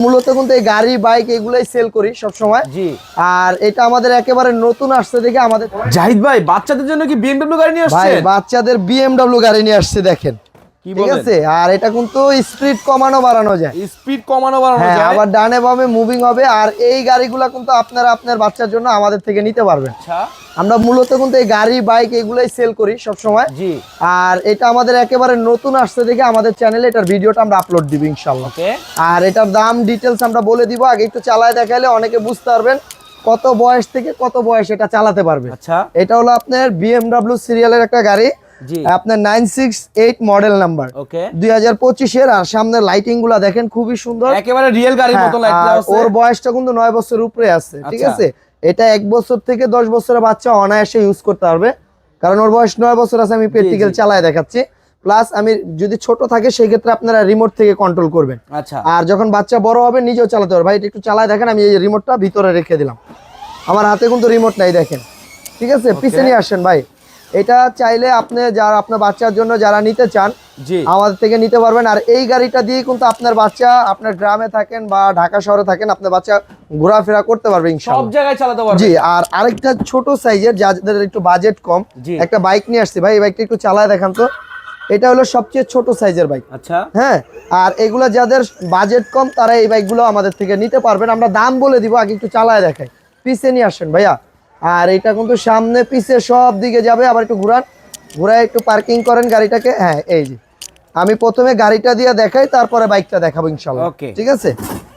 মূলত কিন্তু এই গাড়ি বাইক এগুলাই সেল করি সব সময় জি। আর এটা আমাদের একেবারে নতুন আসছে দেখে আমাদের জাহিদ ভাই বাচ্চাদের জন্য কি বিএমডব্লিউ গাড়ি নিয়ে আসছে বাচ্চাদের বিএমডব্লিউ গাড়ি নিয়ে আসছে দেখেন। ঠিক আছে আর এটা কিন্তু স্পিড কমানো বাড়ানো যায়। স্পিড কমানো বাড়ানো হ্যাঁ যায়। আবার ডানে বামে মুভিং হবে আর এই গাড়িগুলো কিন্তু আপনারা আপনার বাচ্চার জন্য আমাদের থেকে নিতে পারবেন। আচ্ছা। আমরা মূলত কিন্তু এই গাড়ি বাইক এগুলাই সেল করি সব সময় জি। আর এটা আমাদের একেবারে নতুন আসছে দেখে আমাদের চ্যানেলে এটার ভিডিওটা আমরা আপলোড দিব আর এটার দাম ডিটেলস আমরা বলে দিব আগে একটু চালায় দেখাইলে অনেকে বুঝতে পারবেন কত বয়স থেকে কত বয়স এটা চালাতে পারবে। আচ্ছা। এটা হলো আপনার বিএমডব্লিউ সিরিয়ালের একটা গাড়ি। আপনার nine six eight model number. দুই হাজার পঁচিশের আর সামনের লাইটিংগুলা দেখেন খুবই সুন্দর। একেবারে রিয়েল গাড়ির হ্যাঁ, মতো ওর বয়সটা কিন্তু নয় বছর উপরে আছে ঠিক আচ্ছা। আছে? এটা এক বছর থেকে দশ বছরের বাচ্চা অনায়াসে ইউজ করতে পারবে। কারণ ওর বয়স নয় বছর আছে আমি প্র্যাকটিক্যাল। চালায় দেখাচ্ছি। প্লাস আমি যদি ছোট থাকে সেই ক্ষেত্রে আপনারা রিমোট থেকে কন্ট্রোল করবেন। আচ্ছা। আর যখন বাচ্চা বড় হবে নিজেও চালাতে পারবে। ভাই এটা একটু চালায় দেখেন আমি এই রিমোটটা ভিতরে রেখে দিলাম। আমার হাতে কিন্তু রিমোট নাই দেখেন। ঠিক আছে? পিছনে আসেন ভাই। এটা চাইলে আপনি যারা আপনার বাচ্চার জন্য যারা নিতে চান জি। আমাদের থেকে নিতে পারবেন। আর এই গাড়িটা দিয়ে কিন্তু আপনার বাচ্চা আপনার গ্রামে থাকেন বা ঢাকা শহরে থাকেন আপনার বাচ্চা ঘোরাফেরা করতে পারবে সব জায়গায় চালাতে পারবে। জি আর আরেকটা ছোট সাইজের যাদের একটু বাজেট কম একটা বাইক নিয়ে আসছি। ভাই এই বাইকটা একটু চালায় দেখান তো। এটা হলো সবচেয়ে ছোট সাইজের বাইক আচ্ছা। হ্যাঁ আর এগুলো যাদের বাজেট কম তারা এই বাইকগুলো আমাদের থেকে নিতে পারবেন। আমরা দাম বলে দিব আগে একটু চালায় দেখাই। পিছে নিয়ে আসেন ভাইয়া। আর এটা কিন্তু সামনে পিছে সব দিকে যাবে। আবার একটু ঘুরান। ঘুরায় একটু পার্কিং করেন গাড়িটাকে। হ্যাঁ এই যে। আমি প্রথমে গাড়িটা দিয়ে দেখাই তারপরে বাইকটা দেখাবো ইনশাল্লাহ। ঠিক আছে?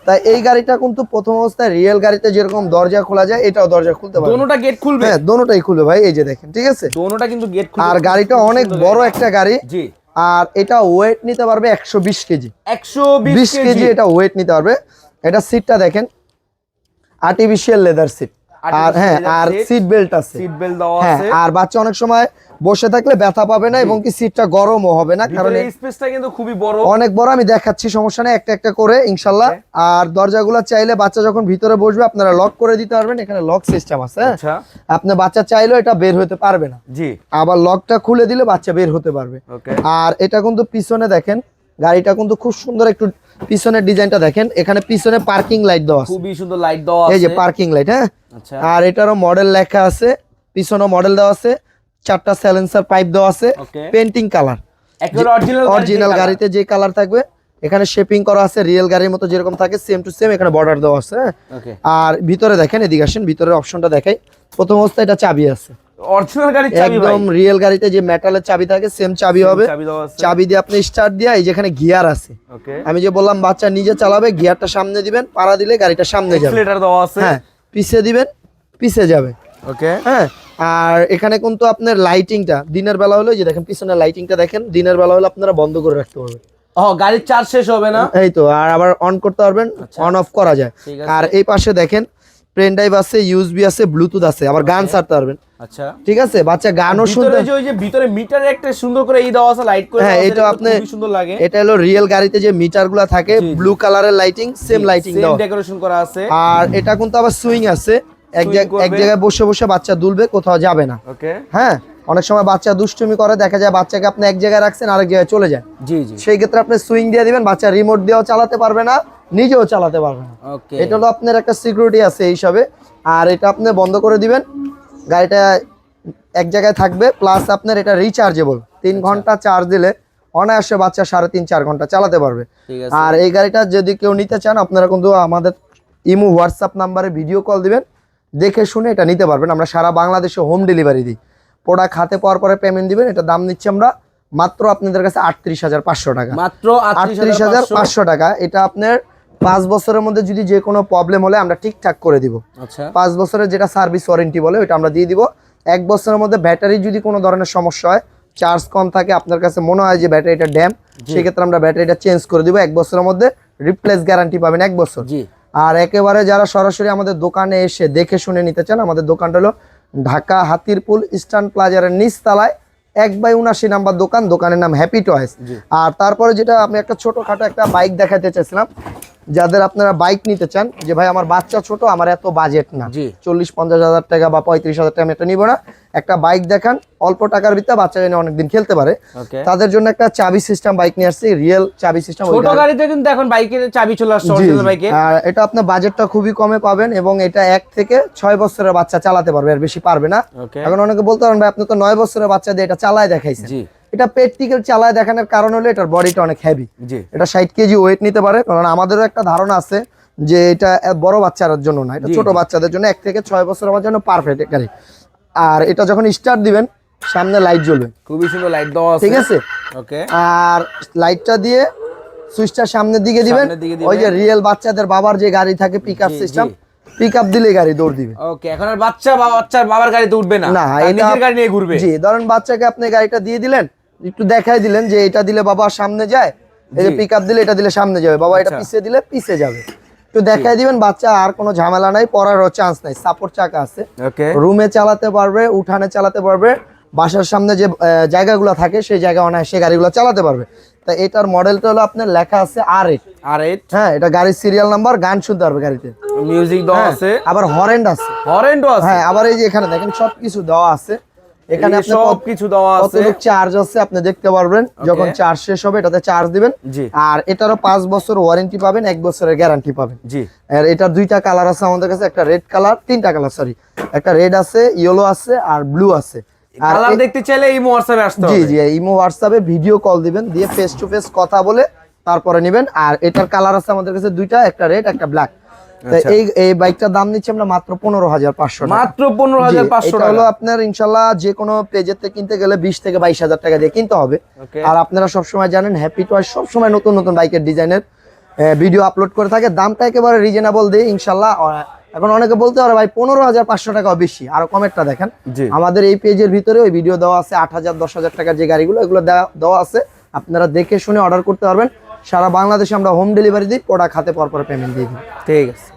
তাই এই গাড়িটা কিন্তু প্রথম অবস্থায় রিয়েল গাড়িতে যেরকম দরজা খোলা যায় এটাও দরজা খুলতে পারবে। দোনোটা গেট খুলবে? হ্যাঁ দোনোটাই খুলবে ভাই এই যে দেখেন ঠিক আছে? দোনোটা কিন্তু গেট খুলবে। আর গাড়িটা অনেক বড় একটা গাড়ি। জি। আর এটা ওয়েট নিতে পারবে একশো বিশ কেজি। একশো বিশ বিশ কেজি এটা ওয়েট নিতে পারবে। এটা সিটটা দেখেন। আর্টিফিশিয়াল লেদার সিট আর হ্যাঁ আর সিট বেল্ট আছে। সিট বেল্ট দেওয়া হ্যাঁ আছে। আর বাচ্চা অনেক সময় বসে থাকলে ব্যথা পাবে না এবং কি সিটটা গরমও হবে না কারণ ভিতরে স্পেসটা কিন্তু খুবই বড়। অনেক বড় আমি দেখাচ্ছি সমস্যা নেই একটা একটা করে ইনশাল্লাহ। আর দরজাগুলো চাইলে বাচ্চা যখন ভিতরে বসবে আপনারা লক করে দিতে পারবেন এখানে লক সিস্টেম আছে হ্যাঁ? আচ্ছা। আপনার বাচ্চা চাইলেও এটা বের হতে পারবে না। জি। আবার লকটা খুলে দিলে বাচ্চা বের হতে পারবে। ওকে। আর এটা কিন্তু পিছনে দেখেন গাড়িটা কিন্তু খুব সুন্দর একটু পিছনের ডিজাইনটা দেখেন। এখানে পিছনে পার্কিং লাইট দেওয়া আছে। খুবই সুন্দর লাইট দেওয়া এই যে পার্কিং লাইট হ্যাঁ? আচ্ছা। আর এটারও মডেল লেখা আছে। পিছনে মডেল দেওয়া আছে। চারটা স্যালেন্সার পাইপ দেওয়া আছে। পেন্টিং কালার অরিজিনাল অরিজিনাল গাড়িতে যে কালার থাকবে এখানে শেপিং করা আছে রিয়েল গাড়ির মতো যেরকম থাকে সেম টু সেম এখানে বর্ডার দেওয়া আছে হ্যাঁ? ওকে। আর ভিতরে দেখেন এদিকে আসেন ভিতরের অপশনটা দেখাই। প্রথম অবস্থায় এটা চাবি আছে। অরিজিনাল গাড়ির চাবি একদম রিয়েল গাড়িতে যে মেটালের চাবি থাকে সেম চাবি হবে। চাবি দিয়ে আপনি স্টার্ট দিয়ে এই যেখানে গিয়ার আছে। আমি যে বললাম বাচ্চা নিজে চালাবে গিয়ারটা সামনে দিবেন পাড়া দিলে গাড়িটা সামনে যাবে। হ্যাঁ পিছে দিবেন পিছে যাবে। ওকে হ্যাঁ আর এখানে কিন্তু আপনার লাইটিংটা দিনের বেলা হলে যে দেখেন পিছনে লাইটিংটা দেখেন দিনের বেলা হলে আপনারা বন্ধ করে রাখতে পারবেন। ও গাড়ির চার্জ শেষ হবে না? এই তো আর আবার অন করতে পারবেন অন অফ করা যায়। আর এই পাশে দেখেন পেন ড্রাইভ আছে ইউএসবি আছে ব্লুটুথ আছে আবার গান ছাড়তে পারবেন। আচ্ছা। ঠিক আছে? বাচ্চা গানও ভিতরে শুনতে যে ওই যে ভিতরে মিটারে একটা সুন্দর করে এই দেওয়া আছে লাইট করে হ্যাঁ, এটা আপনি- খুবই সুন্দর লাগে। এটা হলো রিয়েল গাড়িতে যে মিটারগুলা থাকে। ব্লু কালারের লাইটিং সেম লাইটিং সেম দাও ডেকোরেশন করা আছে। আর এটা কিন্তু আবার সুইং আছে। এক এক জায়গায় বসে বসে বাচ্চা দুলবে কোথাও যাবে না। ওকে হ্যাঁ? অনেক সময় বাচ্চা দুষ্টুমি করে দেখা যায় বাচ্চাকে আপনি এক জায়গায় রাখছেন আরেক জায়গায় চলে যায়। জি জি। সেই ক্ষেত্রে আপনি সুইং দিয়ে দিবেন বাচ্চা রিমোট দিয়েও চালাতে পারবে না। নিজেও চালাতে পারবেন। এটা হলো আপনার একটা সিকিউরিটি আছে এই হিসাবে আর এটা আপনি বন্ধ করে দিবেন। গাড়িটা এক জায়গায় থাকবে প্লাস আপনার এটা রিচার্জেবল তিন আচ্ছা। ঘণ্টা চার্জ দিলে অনায়াসে বাচ্চা সাড়ে তিন চার ঘণ্টা চালাতে পারবে। আর এই গাড়িটা যদি কেউ নিতে চান আপনারা কিন্তু আমাদের ইমো হোয়াটসঅ্যাপ নাম্বারে ভিডিও কল দিবেন। দেখে শুনে এটা নিতে পারবেন। আমরা সারা বাংলাদেশে হোম ডেলিভারি দিই। প্রোডাক্ট হাতে পাওয়ার পরে পেমেন্ট দিবেন। এটা দাম নিচ্ছি আমরা মাত্র আপনাদের কাছে আটত্রিশ হাজার পাঁচশো টাকা। মাত্র আটত্রিশ হাজার পাঁচশো টাকা। এটা আপনার পাঁচ বছরের মধ্যে যদি যে কোনো প্রবলেম হলে আমরা ঠিকঠাক করে দিব। আচ্ছা। পাঁচ বছরের যেটা সার্ভিস ওয়ারেন্টি বলে ওইটা আমরা দিয়ে দিব। এক বছরের মধ্যে ব্যাটারি যদি কোনো ধরনের সমস্যা হয় চার্জ কম থাকে আপনার কাছে মনে হয় যে ব্যাটারিটা ড্যাম সেক্ষেত্রে আমরা ব্যাটারিটা চেঞ্জ করে দিব। এক বছরের মধ্যে রিপ্লেস গ্যারান্টি পাবেন এক বছর। জি। আর একেবারে যারা সরাসরি আমাদের দোকানে এসে দেখে শুনে নিতে চান আমাদের দোকানটা হলো ঢাকা হাতিরপুল ইস্টার্ন প্লাজারের নিচতলায় এক বাই উনাশি নাম্বার দোকান দোকানের নাম হ্যাপি টয়েস আর তারপরে যেটা আমি একটা ছোটখাটো একটা বাইক দেখাতে চাইছিলাম যাদের আপনারা বাইক নিতে চান যে ভাই আমার বাচ্চা ছোট আমার এত বাজেট না। চল্লিশ পঞ্চাশ হাজার টাকা বা পঁয়ত্রিশ হাজার টাকা আমি এটা নিবো না। একটা বাইক দেখান অল্প টাকার ভিতরে বাচ্চা এনে অনেকদিন খেলতে পারে। তাদের জন্য একটা চাবি সিস্টেম বাইক নিয়ে আসছি রিয়েল চাবি সিস্টেম ছোট গাড়িতে কিন্তু এখন বাইকের চাবি চলে আসছে অরিজিনাল বাইকে আর এটা আপনার বাজেটটা খুবই কমে পাবেন এবং এটা এক থেকে ছয় বছরের বাচ্চা চালাতে পারবে আর বেশি পারবে না। এখন অনেকে বলতে পারেন ভাই আপনি তো নয় বছরের বাচ্চা দিয়ে এটা চালায় দেখাইছেন। এটা প্র্যাকটিক্যাল চালায় দেখানোর কারণ হলো এটার বডিটা অনেক হেভি জি। এটা ষাট কেজি ওয়েট নিতে পারে কারণ আমাদেরও একটা ধারণা আছে যে এটা বড় বাচ্চার জন্য না এটা ছোট বাচ্চাদের জন্য এক থেকে ছয় বছর আমার জন্য পারফেক্ট গাড়ি আর এটা যখন স্টার্ট দিবেন সামনে লাইট জ্বলবে। খুবই সুন্দর লাইট দেওয়া আছে। ঠিক আছে? ওকে আর লাইটটা দিয়ে সুইচটা সামনের দিকে দিবেন। ওই যে রিয়েল বাচ্চাদের বাবার যে গাড়ি থাকে pick up system. Pick up দিলে গাড়ি দৌড় দিবে। ওকে এখন আর বাচ্চা বাচ্চার বাবার গাড়িতে উঠবে না। না, নিজের গাড়ি নিয়ে ঘুরবে। জি ধরেন বাচ্চাকে আপনি গাড়িটা দিয়ে দিলেন একটু দেখাই দিলেন যে এটা দিলে বাবা সামনে যায় এই যে পিক আপ দিলে এটা দিলে সামনে যাবে। বাবা এটা আচ্ছা। পিছে দিলে পিছে যাবে। একটু দেখাই দিবেন বাচ্চা আর কোনো ঝামেলা নাই পড়ারও চান্স নাই সাপোর্ট চাকা আছে। ওকে রুমে চালাতে পারবে উঠানে চালাতে পারবে বাসার সামনে যে জায়গাগুলো থাকে সেই জায়গা অনায়াসে গাড়িগুলো চালাতে পারবে। তা এটার মডেলটা হলো আপনার লেখা আছে আর এইট আর এইট হ্যাঁ এটা গাড়ির সিরিয়াল নাম্বার গান শুনতে পারবে গাড়িতে। মিউজিক দেওয়া হ্যাঁ, আছে? আবার হরেন্ড আছে। হরেন্ডও আছে? হ্যাঁ আবার এই যে এখানে দেখেন সবকিছু দেওয়া আছে। এখানে আপনি সব কিছু দেওয়া আছে। চার্জ আছে আপনি দেখতে পারবেন। যখন চার্জ শেষ হবে এটাতে চার্জ দিবেন। আর এটারও পাঁচ বছর ওয়ারেন্টি পাবেন এক বছরের গ্যারান্টি পাবেন। জি। আর এটার দুইটা কালার আছে আমাদের কাছে একটা রেড কালার তিনটা কালার সরি একটা রেড আছে ইয়েলো আছে আর ব্লু আছে। কালার দেখতে চাইলে এই হোয়াটসঅ্যাপে আসতে হবে। জি ইমো হোয়াটসঅ্যাপে ভিডিও কল দিবেন দিয়ে ফেস টু ফেস কথা বলে তারপরে নেবেন। আর এটার কালার আছে আমাদের কাছে দুইটা একটা রেড একটা ব্ল্যাক। এই এই বাইকটার দাম নিচ্ছি আমরা মাত্র পনেরো হাজার পাঁচশো মাত্র পনেরো হাজার পাঁচশো এটা হলো টাকা। আপনার ইনশাল্লাহ যে কোনো পেজের থেকে কিনতে গেলে বিশ থেকে বাইশ হাজার টাকা দিয়ে কিনতে হবে। আর আপনারা সবসময় জানেন হ্যাপি টয় সবসময় নতুন নতুন বাইকের ডিজাইনের ভিডিও আপলোড করে থাকে। দামটা একেবারে রিজনেবল দিয়ে ইনশাল্লাহ এখন অনেকে বলতে পারে ভাই পনেরো হাজার পাঁচশো টাকাও বেশি। আরও কমেরটা দেখেন। আমাদের এই পেজের ভিতরে ওই ভিডিও দেওয়া আছে আট হাজার দশ হাজার টাকার যে গাড়িগুলো এগুলো দেওয়া আছে। আপনারা দেখে শুনে অর্ডার করতে পারবেন। সারা বাংলাদেশে আমরা হোম ডেলিভারি দিই প্রোডাক্ট হাতে পর পর পেমেন্ট দিয়ে দিই। ঠিক আছে।